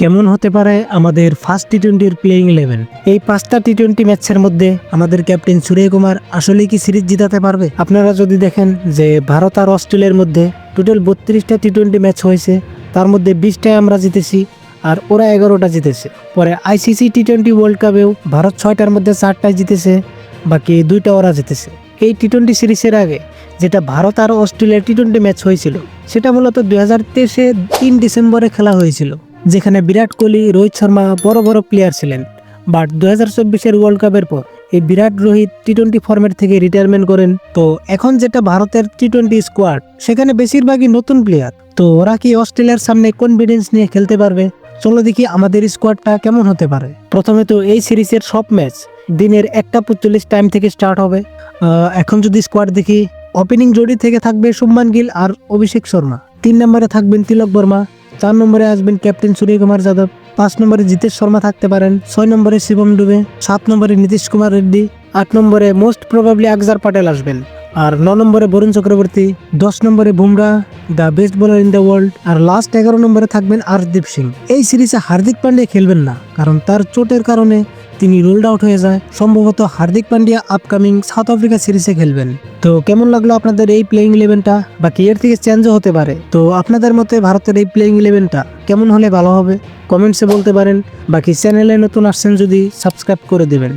কেমন হতে পারে আমাদের ফার্স্ট টি টোয়েন্টির প্লেইং ইলেভেন এই পাঁচটা টি টোয়েন্টি ম্যাচের মধ্যে আমাদের ক্যাপ্টেন সূর্য কুমার আসলে কি সিরিজ জিতাতে পারবে? আপনারা যদি দেখেন যে ভারত আর অস্ট্রেলিয়ার মধ্যে টোটাল বত্রিশটা টি টোয়েন্টি ম্যাচ হয়েছে, তার মধ্যে বিশটায় আমরা জিতেছি আর ওরা এগারোটা জিতেছে। পরে আইসিসি টি টোয়েন্টি ওয়ার্ল্ড কাপেও ভারত ছয়টার মধ্যে চারটায় জিতেছে, বাকি দুইটা ওরা জিতেছে। এই টি টোয়েন্টি সিরিজের আগে যেটা ভারত আর অস্ট্রেলিয়ার টি টোয়েন্টি ম্যাচ হয়েছিল, সেটা মূলত দুই হাজার তেইশে তিন ডিসেম্বরে খেলা হয়েছিল। যেখানে বিরাট কোহলি, রোহিত শর্মা বড় বড় প্লেয়ার ছিলেন। বাট দু হাজার চব্বিশের ওয়ার্ল্ড কাপের পর এই Virat Rohit T twenty format থেকে রিটায়ারমেন্ট করেন। তো এখন যেটা ভারতের টি টোয়েন্টি স্কোয়াড সেখানে বেশিরভাগই নতুন প্লেয়ার তো ওরা কি অস্ট্রেলিয়ার সামনে কনফিডেন্স নিয়ে খেলতে পারবে? চলো দেখি আমাদের স্কোয়াডটা কেমন হতে পারে। প্রথমে তো এই সিরিজের সব ম্যাচ দিনের একটা পঁচল্লিশ টাইম থেকে স্টার্ট হবে। এখন যদি স্কোয়াড দেখি ওপেনিং জোড়ি থেকে থাকবে শুভমান গিল আর অভিষেক শর্মা। তিন নম্বরে থাকবেন তিলক বর্মা। চার নম্বরে আসবেন ক্যাপ্টেন সূর্যকুমার যাদব। পাঁচ নম্বরে জিতেশ শর্মা থাকতে পারেন। ছয় নম্বরে শিবম ডুবে। সাত নম্বরে নীতিশ কুমার রেড্ডি। আট নম্বরে মোস্ট প্রবাবলি আকজার পাটেল আসবেন। আর ন নম্বরে বরুণ চক্রবর্তী। দশ নম্বরে Bumrah, the best bowler in the world. R last এগারো নম্বরে থাকবেন আরদীপ সিং। এই সিরিজে হার্দিক পান্ডে খেলবেন না, কারণ তার চোটের কারণে তিনি রোল্ড আউট হয়ে যায়। সম্ভবত Hardik Pandya upcoming South Africa সিরিজে খেলবেন। তো কেমন লাগল আপনাদের এই প্লেইং ইলেভেনটা বা কে এর থেকে চেঞ্জও হতে পারে? তো আপনাদের মতে ভারতের এই প্লেইং ইলেভেনটা কেমন হলে ভালো হবে? কমেন্টসে বলতে পারেন। বাকি চ্যানেলে নতুন আসছেন যদি সাবস্ক্রাইব করে দেবেন।